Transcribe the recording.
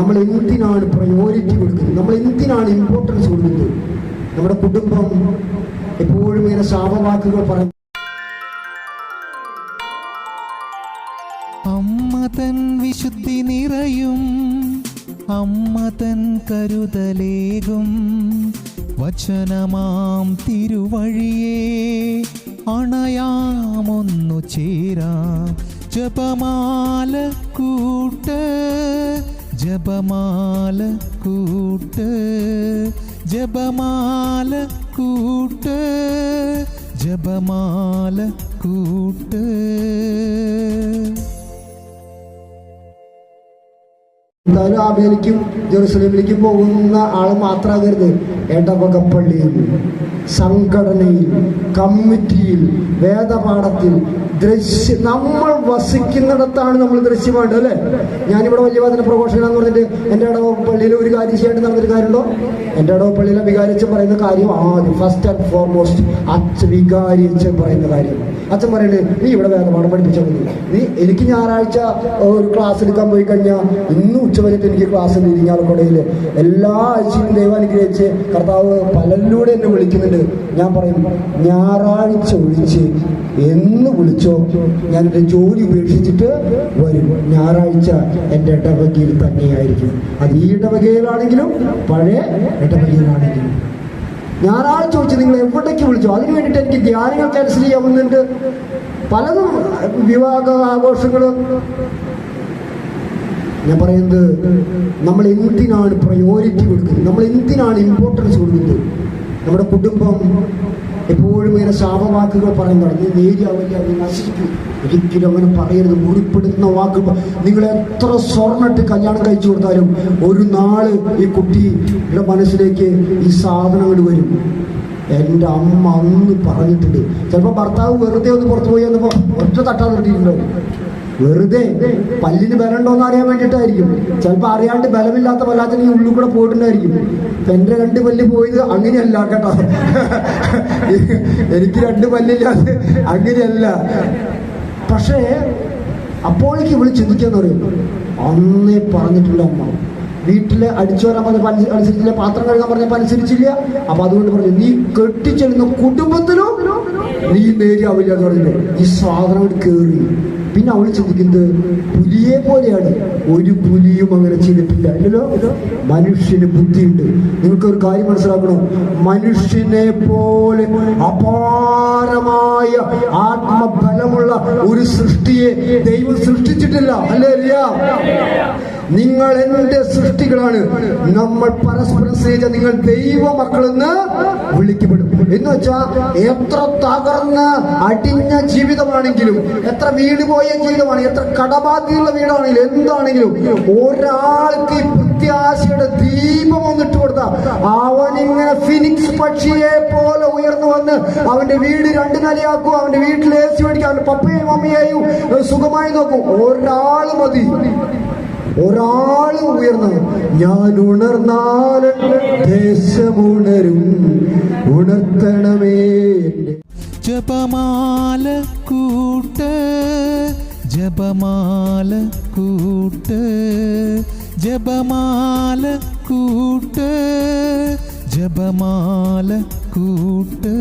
നമ്മൾ എന്തിനാണ് പ്രയോറിറ്റി കൊടുക്കുന്നത് നമ്മൾ എന്തിനാണ് ഇമ്പോർട്ടൻസ് കൊടുക്കുന്നത് നമ്മുടെ കുടുംബം എപ്പോഴും ഇങ്ങനെ ശാപവാക്കുകൾ പറഞ്ഞു അമ്മ തൻ വിശുദ്ധി നിറയും. അമ്മ തൻ കരുതലേകും. വചനമാം തിരുവഴിയേ. അണയാമൊന്നു ചേരാം. ജപമാല കൂട്ട്. ജപമാല കൂട്ട് ജപമാല കൂട്ട് ജപമാല കൂട്ട്. എന്തായാലും ആബേലിക്കും ജെറുസലേമിലേക്കും പോകുന്ന ആൾ മാത്രമാകരുത് ഇടവകപ്പള്ളിയിൽ സംഘടനയിൽ കമ്മിറ്റിയിൽ വേദപാഠത്തിൽ ദൃശ്യ നമ്മൾ വസിക്കുന്നിടത്താണ് നമ്മൾ ദൃശ്യമായിട്ട് അല്ലേ? ഞാനിവിടെ വലിയ വചന എന്ന് പറഞ്ഞിട്ട് എന്റെ ഇടവകപ്പള്ളിയിൽ ഒരു കാര്യം ചെയ്യാണ്ട് നടന്നൊരു കാര്യമുണ്ടോ? എന്റെ ഇടവകപ്പള്ളിയിലെ വികാരിച്ചൻ പറയുന്ന കാര്യം ആദ്യം ഫസ്റ്റ് ആൻഡ് ഫോർമോസ്റ്റ് അച്ഛ വികാരിച്ചൻ പറയുന്ന കാര്യം. അച്ഛൻ പറയുന്നത് നീ ഇവിടെ വേദപാഠം പഠിപ്പിച്ചാൽ മതി. നീ എനിക്ക് ഞായറാഴ്ച ഒരു ക്ലാസ് എടുക്കാൻ പോയി കഴിഞ്ഞാൽ ഇന്ന് ഉച്ച ഉച്ചവരത്ത് എനിക്ക് ക്ലാസ് ഉണ്ട് ഇരിങ്ങാലക്കുടയിൽ എല്ലാ ആഴ്ചയും ദൈവം അനുഗ്രഹിച്ച് കർത്താവ് പലരിലൂടെ എന്നെ വിളിക്കുന്നുണ്ട്. ഞാൻ പറയും ഞായറാഴ്ച ഒഴിച്ച് എന്ന് വിളിച്ചോ? ഞാൻ എന്റെ ജോലി ഉപേക്ഷിച്ചിട്ട് വരും. ഞായറാഴ്ച എന്റെ ഇടവകയിൽ തന്നെയായിരിക്കും. അത് ഈ ഇടവകയിലാണെങ്കിലും പഴയ ഇടവകയിലാണെങ്കിലും. ഞായറാഴ്ച ചോദിച്ചു നിങ്ങൾ എവിടേക്ക് വിളിച്ചോ? അതിന് വേണ്ടിയിട്ട് എനിക്ക് ധ്യാനങ്ങൾ ക്യാൻസൽ ചെയ്യാവുന്നുണ്ട്. പലതും വിവാഹ ആഘോഷങ്ങളും. ഞാൻ പറയുന്നത് നമ്മൾ എന്തിനാണ് പ്രയോറിറ്റി കൊടുക്കുന്നത്? നമ്മൾ എന്തിനാണ് ഇമ്പോർട്ടൻസ് കൊടുക്കുന്നത്? നമ്മുടെ കുടുംബം എപ്പോഴും ഇങ്ങനെ ശാപവാക്കുകൾ പറയുന്നതാണ് നീ നേരിയാവില്ല നീ നശിക്കും ഒരിക്കലും അങ്ങനെ പറയരുത്. മുറിപ്പെടുത്തുന്ന വാക്കുകൾ നിങ്ങൾ എത്ര സ്വർണിട്ട് കല്യാണം കഴിച്ചു കൊടുത്താലും ഒരു നാൾ ഈ കുട്ടിയുടെ മനസ്സിലേക്ക് ഈ സാധനങ്ങൾ വരും. എന്റെ അമ്മ അന്ന് പറഞ്ഞിട്ടുണ്ട്. ചിലപ്പോൾ ഭർത്താവ് വെറുതെ ഒന്ന് പുറത്തു പോയി വന്നപ്പോൾ ഒറ്റ തട്ടാൻ നിർത്തിയിട്ടുണ്ടാവും വെറുതെ പല്ലിന് ബലമുണ്ടോന്ന് അറിയാൻ വേണ്ടിയിട്ടായിരിക്കും. ചിലപ്പോൾ അറിയാണ്ട് ബലമില്ലാത്ത പല്ലാത്തിന് ഈ ഉള്ളിൽ കൂടെ പോയിട്ടുണ്ടായിരിക്കും. എന്റെ രണ്ട് പല്ല് പോയത് അങ്ങനെയല്ല കേട്ടോ. എനിക്ക് രണ്ട് പല്ലില്ലാതെ അങ്ങനെയല്ല. പക്ഷേ അപ്പോഴേക്ക് ഇവിടെ ചിന്തിക്കാന്ന് പറയും അന്നേ പറഞ്ഞിട്ടുള്ള അമ്മ വീട്ടിൽ അടിച്ചു വരാൻ പറഞ്ഞ അനുസരിച്ചില്ല പാത്രം കഴുകാൻ പറഞ്ഞപ്പോ അനുസരിച്ചില്ല അപ്പൊ അതുകൊണ്ട് പറഞ്ഞു നീ കെട്ടിച്ചെല്ലുന്ന കുടുംബത്തിലോ നീ നേരിയാവില്ല എന്ന് പറഞ്ഞു ഈ സാധനം കേറി. പിന്നെ അവൾ ചോദിക്കുന്നത് പുലിയെ പോലെയാണ്. ഒരു പുലിയും അങ്ങനെ ചെയ്തിട്ടില്ല. അല്ലല്ലോ മനുഷ്യന് ബുദ്ധിയുണ്ട്. നിങ്ങൾക്ക് ഒരു കാര്യം മനസ്സിലാക്കണോ? മനുഷ്യനെ പോലെ അപാരമായ ആത്മബലമുള്ള ഒരു സൃഷ്ടിയെ ദൈവം സൃഷ്ടിച്ചിട്ടില്ല. അല്ലേ നിങ്ങൾ എന്റെ സൃഷ്ടികളാണ്. നമ്മൾ പരസ്പരം സ്നേഹിച്ച നിങ്ങൾ ദൈവ മക്കളെന്ന് വിളിക്കപ്പെടും. എന്ന് വെച്ചാൽ എത്ര തകർന്ന അടിഞ്ഞ ജീവിതമാണെങ്കിലും എത്ര വീട് പോയ ജീവിതമാണ് എത്ര കടബാധ്യതയുള്ള വീടാണെങ്കിലും എന്താണെങ്കിലും ഒരാൾക്ക് പ്രത്യാശയുടെ ദീപം ഒന്നിട്ട് അവൻ ഇങ്ങനെ ഫിനിക്സ് പക്ഷിയെ പോലെ ഉയർന്നു വന്ന് അവന്റെ വീട് രണ്ട് നിലയാക്കും അവന്റെ വീട്ടിൽ എ സി മേടിക്കും അവന്റെ പപ്പയും മമ്മിയെയും സുഖമായി നോക്കും. ഒരാൾ മതി. ഒരാൾ ഉയർന്നു ഞാൻ ഉണർന്നാൽ ദേശമുണരും ഉണർത്തണമേ ജപമാല കൂട്ട് ജപമാല കൂട്ട് ജപമാല കൂട്ട് ജപമാല കൂട്ട്.